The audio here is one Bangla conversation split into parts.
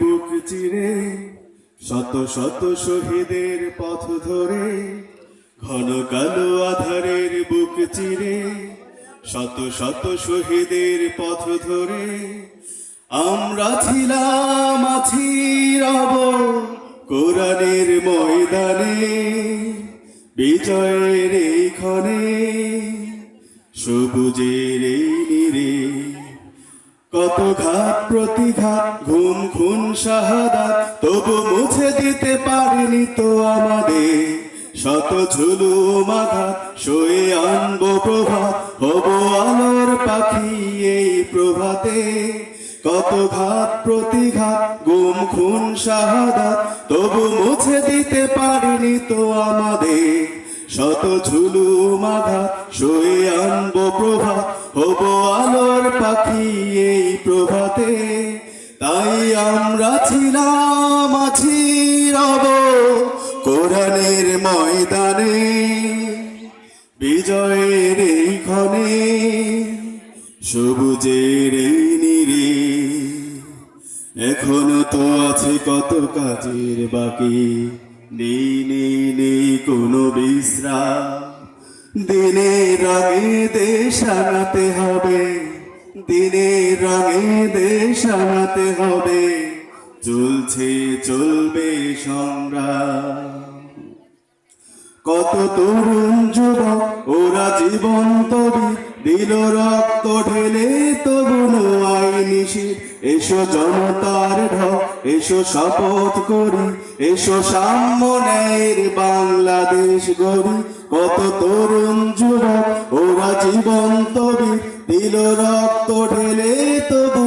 বুক চিরে, শত শত শহীদের পথ ধরে, ঘন কালো আধারের বুক চিরে, শত শত শহীদের পথ ধরে, আমরা ছিলাম, আছি রব কোরআনের ময়দানে, বিজয়ের এই ক্ষণে, সবুজের এই নীরে কত ঘাত প্রতিঘাত, ঘুম খুন শাহাদাত, তবু মুছে দিতে পারিনি তো আমাদের। শত ঝুলু মাঘাত সয়ে আনব প্রভাত, হব আলোর পাখি এই প্রভাতে। কত ঘাত প্রতিঘাত গুম খুন শাহাদাত, তবু মুছে দিতে পারিনি তো আমাদের। শত ঝুলু মাঘা সয়ে আনব প্রভা হব আলোর পাখি এই প্রভাতে, তাই আমরা ছিলাম, আছি রব কোরআনের ময়দানে। বিজয়ের এই ক্ষণে, সবুজের এই নীরে। এখনও তো আছে কত কাজের বাকি, নেই নেই নেই কোনো বিশ্রাম। দিনের রঙে দেশ আনাতে হবে। দিনে রঙে দেশ আনাতে হবে। চলছে, চলবে সংগ্রাম। কত তরুণ যুবক, ওরা জীবন তবি দিল রক্ত ঢেলে তবু আইনি শীত এসো জনতার ঢক এসো শপথ করি, এসো সাম্য ন্যায়ের বাংলাদেশ গড়ি। কত তরুণ যুবক, ওরা জীবন তবি দিল রক্ত ঢেলে তবু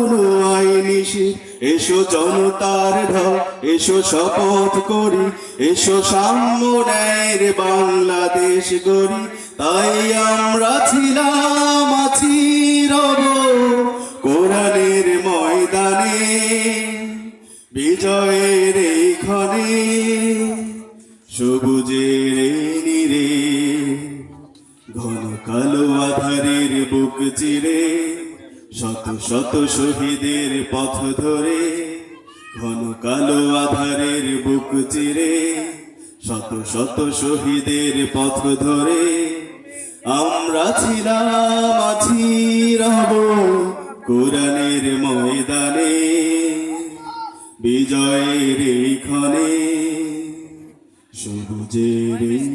আইনি শীত এসো জনতার ঢক এসো শপথ করি, এসো সাম্য ন্যায়ের বাংলাদেশ গড়ি। তাই আমরা ছিলাম ময়দানে বিজয়ের এই সবুজের নীরে, ঘন কালো আধারের বুক চিরে, শত শত শহীদের পথ ধরে, ঘন কালো আধারের বুক চিরে, শত শত শহীদের পথ ধরে, আমরা ছিলাম, আছি রব বিজয়ের এইখানে সবুজের এই